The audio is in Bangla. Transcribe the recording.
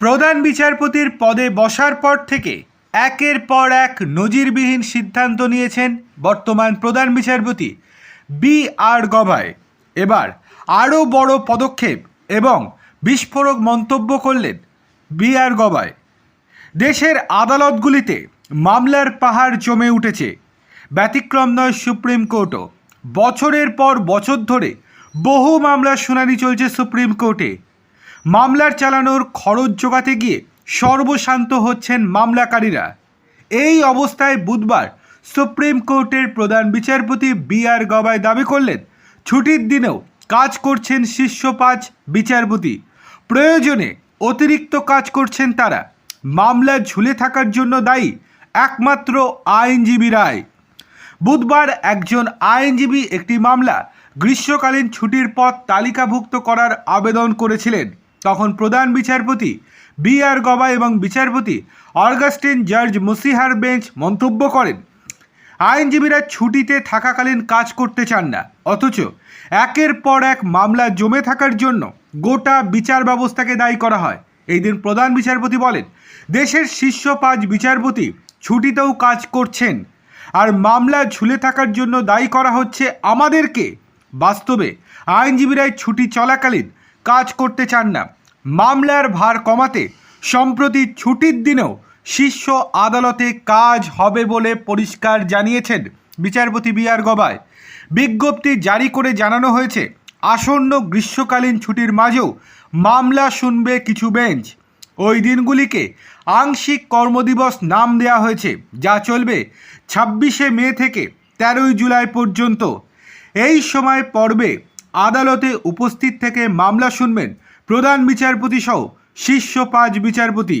প্রধান বিচারপতির পদে বসার পর থেকে একের পর এক নজিরবিহীন সিদ্ধান্ত নিয়েছেন বর্তমান প্রধান বিচারপতি বি আর গভায় এবার আরও বড় পদক্ষেপ এবং বিস্ফোরক মন্তব্য করলেন বি আর গভায় দেশের আদালতগুলিতে মামলার পাহাড় জমে উঠেছে। ব্যতিক্রম নয় সুপ্রিম কোর্টও। বছরের পর বছর ধরে বহু মামলার শুনানি চলছে সুপ্রিম কোর্টে। মামলার চালানোর খরচ জোগাতে গিয়ে সর্বশান্ত হচ্ছেন মামলাকারীরা। এই অবস্থায় বুধবার সুপ্রিম কোর্টের প্রধান বিচারপতি বি আর গবাই দাবি করলেন, ছুটির দিনেও কাজ করছেন শীর্ষ পাঁচ বিচারপতি। প্রয়োজনে অতিরিক্ত কাজ করছেন তারা। মামলা ঝুলে থাকার জন্য দায়ী একমাত্র আইনজীবী রায়। বুধবার একজন আইনজীবী একটি মামলা গ্রীষ্মকালীন ছুটির পথ তালিকাভুক্ত করার আবেদন করেছিলেন। তখন প্রধান বিচারপতি বি আর গবা এবং বিচারপতি অর্গাস্টিন জর্জ মুসিহার বেঞ্চ মন্তব্য করেন, আইনজীবীরা ছুটিতে থাকাকালীন কাজ করতে চান না, অথচ একের পর এক মামলা জমে থাকার জন্য গোটা বিচার ব্যবস্থাকে দায়ী করা হয়। এই দিন প্রধান বিচারপতি বলেন, দেশের শীর্ষ পাঁচ বিচারপতি ছুটিতেও কাজ করছেন, আর মামলা ঝুলে থাকার জন্য দায়ী করা হচ্ছে আমাদেরকে। বাস্তবে আইনজীবীরাই ছুটি চলাকালীন কাজ করতে চান না। মামলার ভার কমাতে সম্প্রতি ছুটির দিনেও শীর্ষ আদালতে কাজ হবে বলে পরিষ্কার জানিয়েছেন বিচারপতি বি আর গবায় বিজ্ঞপ্তি জারি করে জানানো হয়েছে, আসন্ন গ্রীষ্মকালীন ছুটির মাঝেও মামলা শুনবে কিছু বেঞ্চ। ওই দিনগুলিকে আংশিক কর্মদিবস নাম দেওয়া হয়েছে, যা চলবে ছাব্বিশে মে থেকে তেরোই জুলাই পর্যন্ত। এই সময় পর্বে আদালতে উপস্থিত থেকে মামলা শুনবেন প্রধান বিচারপতি সহ শীর্ষ পাঁচ বিচারপতি।